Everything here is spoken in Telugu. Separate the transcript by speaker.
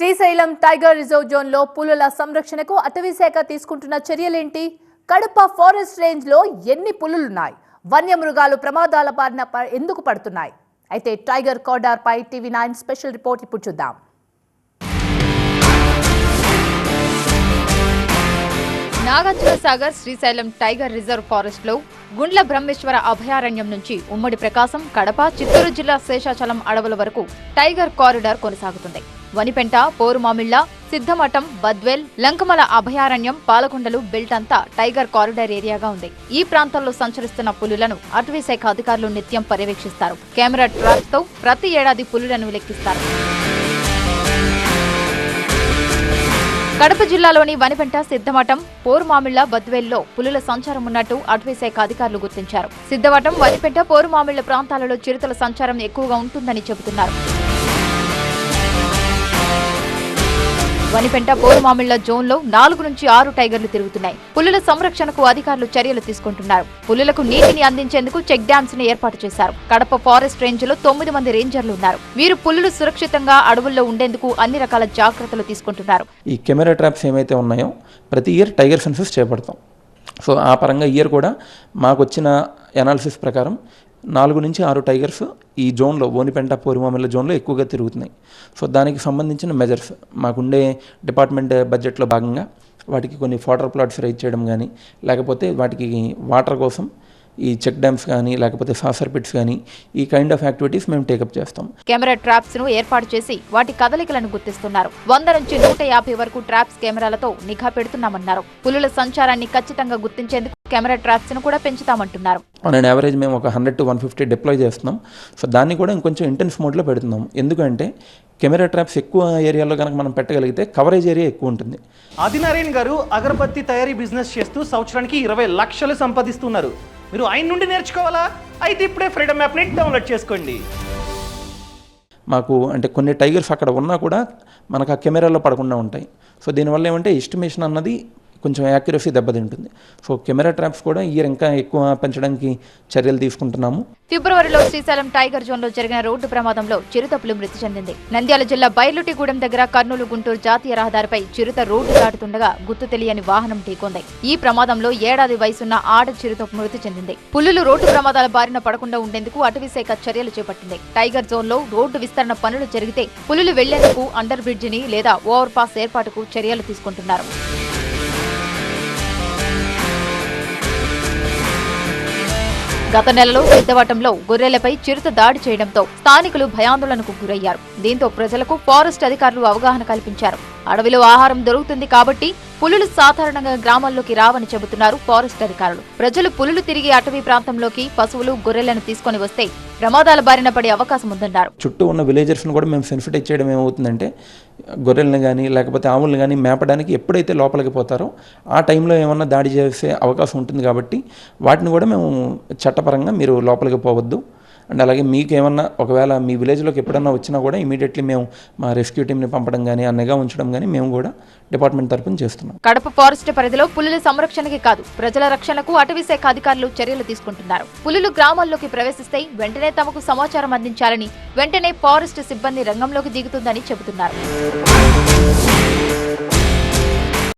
Speaker 1: శ్రీశైలం టైగర్ రిజర్వ్ జోన్లో పులుల సంరక్షణకు అటవీ శాఖ తీసుకుంటున్న చర్యలేంటి? కడప ఫారెస్ట్ రేంజ్లో ఎన్ని పులులున్నాయి? వన్యమృగాలు ప్రమాదాల బారిన ప- ఎందుకు పడుతున్నాయి? అయితే టైగర్ కారిడార్ పై టీవీ నైన్ స్పెషల్ రిపోర్ట్ ఇప్పుడు చూద్దాం.
Speaker 2: నాగార్జున సాగర్ శ్రీశైలం టైగర్ రిజర్వ్ ఫారెస్ట్లో గుండ్ల బ్రహ్మేశ్వర అభయారణ్యం నుంచి ఉమ్మడి ప్రకాశం కడప చిత్తూరు జిల్లా శేషాచలం అడవుల వరకు టైగర్ కారిడార్ కొనసాగుతుంది. వనిపెంట పోరుమామిళ్ళ సిద్ధమఠం బద్వేల్ లంకమల అభయారణ్యం పాలకొండలు బెల్ట్ అంతా టైగర్ కారిడార్ ఏరియాగా ఉంది. ఈ ప్రాంతంలో సంచరిస్తున్న పులులను అటవీ శాఖ అధికారులు నిత్యం పర్యవేక్షిస్తారు. కెమెరా ట్రాప్స్తో ప్రతి ఏడాది పులులను లెక్కిస్తారు. కడప జిల్లాలోని వనిపెంట సిద్ధమఠం పోరుమామిళ్ళ బద్వేల్లో పులుల సంచారం ఉన్నట్టు అటవీశాఖ అధికారులు గుర్తించారు. సిద్ధవటం వనిపెంట పోరుమామిళ్ళ ప్రాంతాలలో చిరుతల సంచారం ఎక్కువగా ఉంటుందని చెబుతున్నారు. వనిపెంట పోరుమామిళ్ళ జోన్లో నాలుగు నుంచి ఆరు టైగర్లు తిరుగుతున్నాయి. పులుల సంరక్షణకు అధికారులు చర్యలు తీసుకుంటున్నారు. పులులకు నీటిని అందించేందుకు చెక్ డ్యామ్స్ని ఏర్పాటు చేశారు. కడప ఫారెస్ట్ రేంజ్లో తొమ్మిది మంది రేంజర్లు ఉన్నారు. వీరు పులులు సురక్షితంగా అడవుల్లో ఉండేందుకు అన్ని రకాల జాగ్రత్తలు తీసుకుంటున్నారు.
Speaker 3: ఈ కెమెరా ట్రాప్స్ ఏమైతే ఉన్నాయో ప్రతి ఇయర్ టైగర్ సెన్సెస్ చేపడతాం. సో ఆ పరంగా ఇయర్ కూడా మాకు వచ్చిన ఎనాలిసిస్ ప్రకారం నాలుగు నుంచి ఆరు టైగర్స్ ఈ జోన్లో ఓనిపెంట పోరిమామిల్ల జోన్లో ఎక్కువగా తిరుగుతున్నాయి. సో దానికి సంబంధించిన మెజర్స్ మాకుండే డిపార్ట్మెంట్ బడ్జెట్లో భాగంగా వాటికి కొన్ని ఫోటర్ ప్లాట్స్ రైజ్ చేయడం కానీ లేకపోతే వాటికి వాటర్ కోసం ఈ చెక్ డ్యామ్స్ కానీ లేకపోతే సాసర్ పిట్స్ కానీ ఈ కైండ్ ఆఫ్ యాక్టివిటీస్ మేము టేకప్ చేస్తాం.
Speaker 2: కెమెరా ట్రాప్స్ను ఏర్పాటు చేసి వాటి కదలికలను గుర్తిస్తున్నారు. వంద నుంచి నూట యాభై వరకు ట్రాప్స్ కెమెరాలతో నిఘా పెడుతున్నామన్నారు. పులుల సంచారాన్ని ఖచ్చితంగా గుర్తించేందుకు కెమెరా ట్రాప్స్ను కూడా పెంచుతామంటున్నారు.
Speaker 3: ఆన్ అండ్ యావరేజ్ మేము ఒక hundred to one fifty deploy చేస్తున్నాం. సో దాన్ని కూడా ఇంకొంచెం ఇంటెన్స్ మోడ్లో పెడుతున్నాం. ఎందుకంటే కెమెరా ట్రాప్స్ ఎక్కువ ఏరియాలో కనుక మనం పెట్టగలిగితే కవరేజ్ ఏరియా ఎక్కువ ఉంటుంది.
Speaker 4: ఆదినారాయణ గారు అగరబత్తి తయారీ బిజినెస్ చేస్తూ సంవత్సరానికి ఇరవై లక్షలు సంపాదిస్తున్నారు. మీరు ఆయన నుండి నేర్చుకోవాలా? అయితే ఇప్పుడే ఫ్రీడమ్ యాప్ని డౌన్లోడ్ చేసుకోండి.
Speaker 3: మాకు అంటే కొన్ని టైగర్స్ అక్కడ ఉన్నా కూడా మనకు ఆ కెమెరాలో పడకుండా ఉంటాయి. సో దీనివల్ల ఏమంటే ఎస్టిమేషన్ అన్నది కొంచెం యాక్యురసీ దెబ్బతింటుంది. సో కెమెరా ట్రాప్స్ కూడా ఇయర్ ఇంకా ఎక్కువ పెంచడానికి చర్యలు తీసుకుంటున్నాము.
Speaker 2: ఫిబ్రవరిలో శ్రీశైలం టైగర్ జోన్లో జరిగిన రోడ్డు ప్రమాదంలో చిరుతపులు మృతి చెందింది. నంద్యాల జిల్లా బైర్లుటిగూడెం దగ్గర కర్నూలు గుంటూరు జాతీయ రహదారిపై చిరుత రోడ్డు దాటుతుండగా గుర్తు తెలియని వాహనం ఢీకొంది. ఈ ప్రమాదంలో ఏడాది వయసున్న ఆడ చిరుత మృతి చెందింది. పులులు రోడ్డు ప్రమాదాల బారిన పడకుండా ఉండేందుకు అటవీ శాఖ చర్యలు చేపట్టింది. టైగర్ జోన్లో రోడ్డు విస్తరణ పనులు జరిగితే పులులు వెళ్ళేందుకు అండర్ బ్రిడ్జిని లేదా ఓవర్ పాస్ ఏర్పాటుకు చర్యలు తీసుకుంటున్నారు. గత నెలలో పెద్దవటంలో గొర్రెలపై చిరుత దాడి చేయడంతో స్థానికులు భయాందోళనకు గురయ్యారు. దీంతో ప్రజలకు ఫారెస్ట్ అధికారులు అవగాహన కల్పించారు. అడవిలో ఆహారం దొరుకుతుంది కాబట్టి పులులు సాధారణంగా గ్రామాల్లోకి రావని చెబుతున్నారు ఫారెస్ట్ అధికారులు. ప్రజలు పులులు తిరిగి అటవీ ప్రాంతంలోకి పశువులు గొర్రెలను తీసుకొని వస్తే ప్రమాదాల బారిన పడే అవకాశం ఉందన్నారు.
Speaker 3: చుట్టూ ఉన్న విలేజర్స్ని కూడా మేము సెన్సిటైజ్ చేయడం ఏమవుతుందంటే గొర్రెలను కానీ లేకపోతే ఆవులను కానీ మేపడానికి ఎప్పుడైతే లోపలికి పోతారో ఆ టైంలో ఏమన్నా దాడి చేసే అవకాశం ఉంటుంది కాబట్టి వాటిని కూడా మేము చట్టపరంగా మీరు లోపలికి పోవద్దు. అండ్ అలాగే మీకు ఏమన్నా ఒకవేళ మీ విలేజ్లోకి ఎప్పుడన్నా వచ్చినా కూడా ఇమీడియట్లీ మేము మా రెస్క్యూ టీమ్ని పంపడం కానీ అన్నగా ఉంచడం కానీ మేము కూడా డిపార్ట్మెంట్ తరపున చేస్తున్నాం.
Speaker 2: కడప ఫారెస్ట్ పరిధిలో పులుల సంరక్షణకి కాదు ప్రజల రక్షణకు అటవీ శాఖ అధికారులు చర్యలు తీసుకుంటున్నారు. పులులు గ్రామాల్లోకి ప్రవేశిస్తే వెంటనే తమకు సమాచారం అందించాలని వెంటనే ఫారెస్ట్ సిబ్బంది రంగంలోకి దిగుతుందని చెబుతున్నారు.